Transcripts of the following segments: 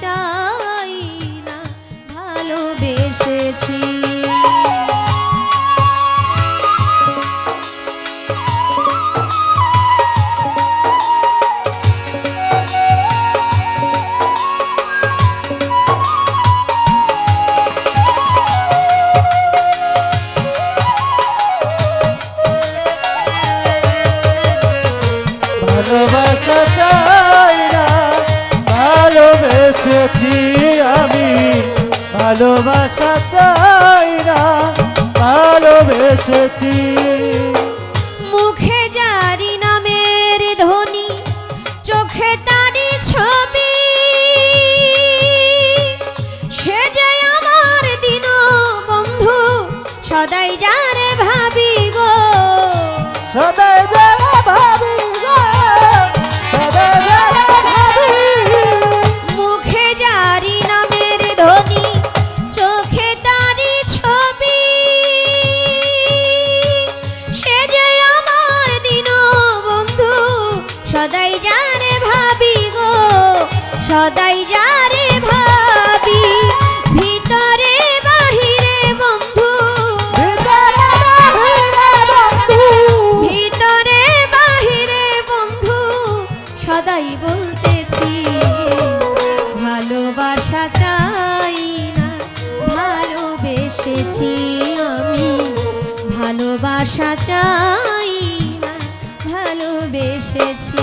চাই না ভালোবেসেছি। ভালোবেসেছি আমি। ভালোবাসা চাই না ভালোবেসেছি। সদাই যারে ভাবি, ভিতরে বাহিরে বন্ধু। ভিতরে বাহিরে বন্ধু, সদাই বলতেছি, ভালোবাসা চাই না, ভালোবেসেছি আমি। ভালোবাসা চাই না, ভালোবেসেছি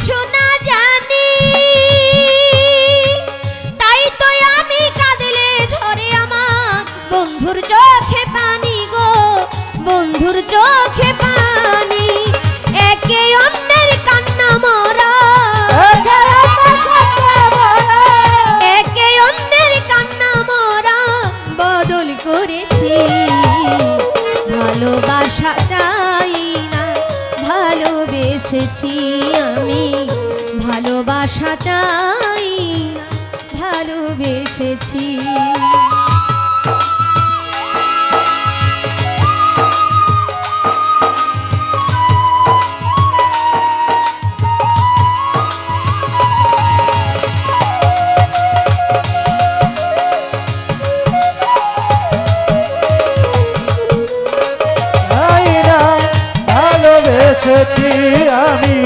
কিছু না জানি। তাই তো আমি কাঁদলে ঝরে আমার বন্ধুর চোখে পানি গো বন্ধুর চোখে পানি। একে অন্যের কান্না মরা। একে অন্যের কান্না মরা। বদল করেছি। ভালোবাসা চাই না ভালোবেসেছি আমি। ভালোবাসা চাই না ভালোবেসেছি ভালোবেসেছি আমি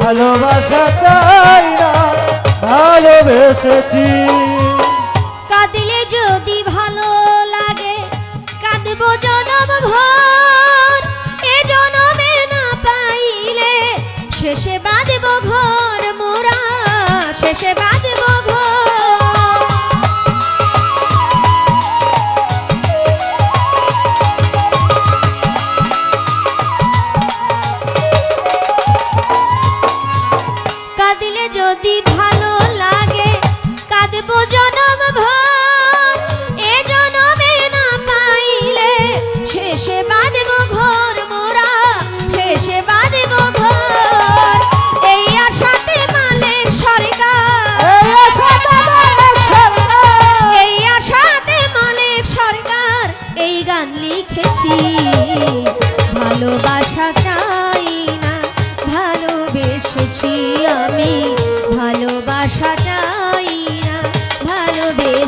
ভালোবাসা চাই। না ভালোবেসেছি কাঁদলে যদি ভালো লাগে, কাঁদব জনম ভর। এ জনমে না পাইলে শেষে বাঁধব ঘর মোরা। শেষে বাঁধব